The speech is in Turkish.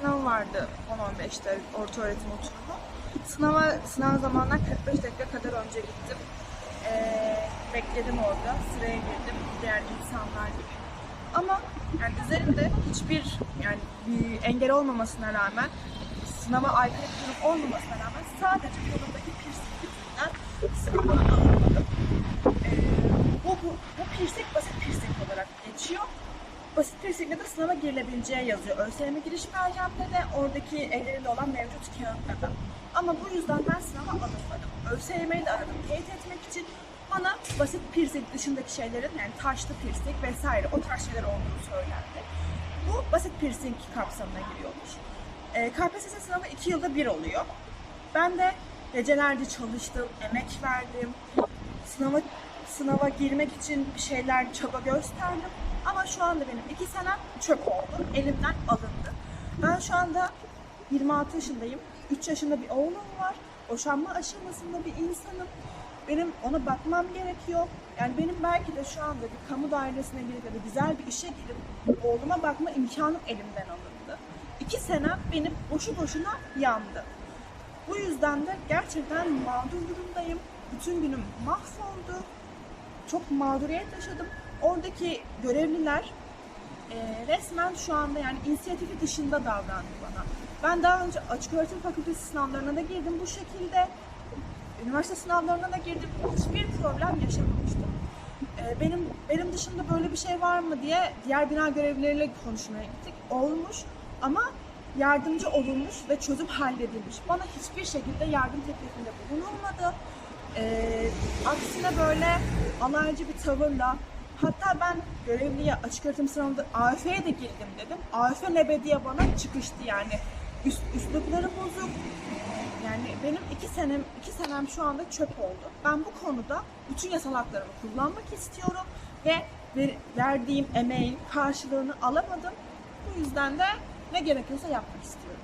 sınavı vardı 10-15'te orta öğretim oturumu. Sınava, sınav zamanından 45 dakika kadar önce gittim. Ee, bekledim orada, sıraya girdim diğer insanlar gibi. Ama yani üzerimde hiçbir yani bir engel olmamasına rağmen sınava aykırı bir durum olmamasına rağmen sadece kolumdaki piercing yüzünden sınava alınmadım. Ee, bu, bu, bu piercing basit piercing olarak geçiyor. Basit piercingle de sınava girilebileceği yazıyor. ÖSYM giriş belgemde de oradaki ellerinde olan mevcut kağıtta da. Ama bu yüzden ben sınava alınmadım. ÖSYM'yi de aradım teyit etmek için. Bana basit piercing dışındaki şeylerin yani taşlı piercing vesaire o tarz şeyler olduğunu söylendi. Bu basit piercing kapsamına giriyormuş. E, KPSS sınavı iki yılda bir oluyor. Ben de gecelerce çalıştım, emek verdim. Sınava sınava girmek için bir şeyler çaba gösterdim. Ama şu anda benim iki senem çöp oldu. Elimden alındı. Ben şu anda 26 yaşındayım. 3 yaşında bir oğlum var. Boşanma aşamasında bir insanım. Benim ona bakmam gerekiyor. Yani benim belki de şu anda bir kamu dairesine girip ya da güzel bir işe girip oğluma bakma imkanım elimden alındı. İki senem benim boşu boşuna yandı. Bu yüzden de gerçekten mağdur durumdayım. Bütün günüm mahvoldu. Çok mağduriyet yaşadım. Oradaki görevliler e, resmen şu anda yani inisiyatifi dışında davrandı bana. Ben daha önce açık öğretim fakültesi sınavlarına da girdim bu şekilde. Üniversite sınavlarına da girdim. Hiçbir problem yaşamamıştım. E, benim benim dışında böyle bir şey var mı diye diğer bina görevlileriyle konuşmaya gittik. Olmuş ama yardımcı olunmuş ve çözüm halledilmiş. Bana hiçbir şekilde yardım teklifinde bulunulmadı. Ee, aksine böyle alaycı bir tavırla hatta ben görevliye açık öğretim sınavında AF'ye de girdim dedim. AF ne diye bana çıkıştı yani. Üst, üslupları bozuk. Yani benim iki senem, iki senem şu anda çöp oldu. Ben bu konuda bütün yasal haklarımı kullanmak istiyorum ve ver- verdiğim emeğin karşılığını alamadım. Bu yüzden de ne gerekiyorsa yapmak istiyorum.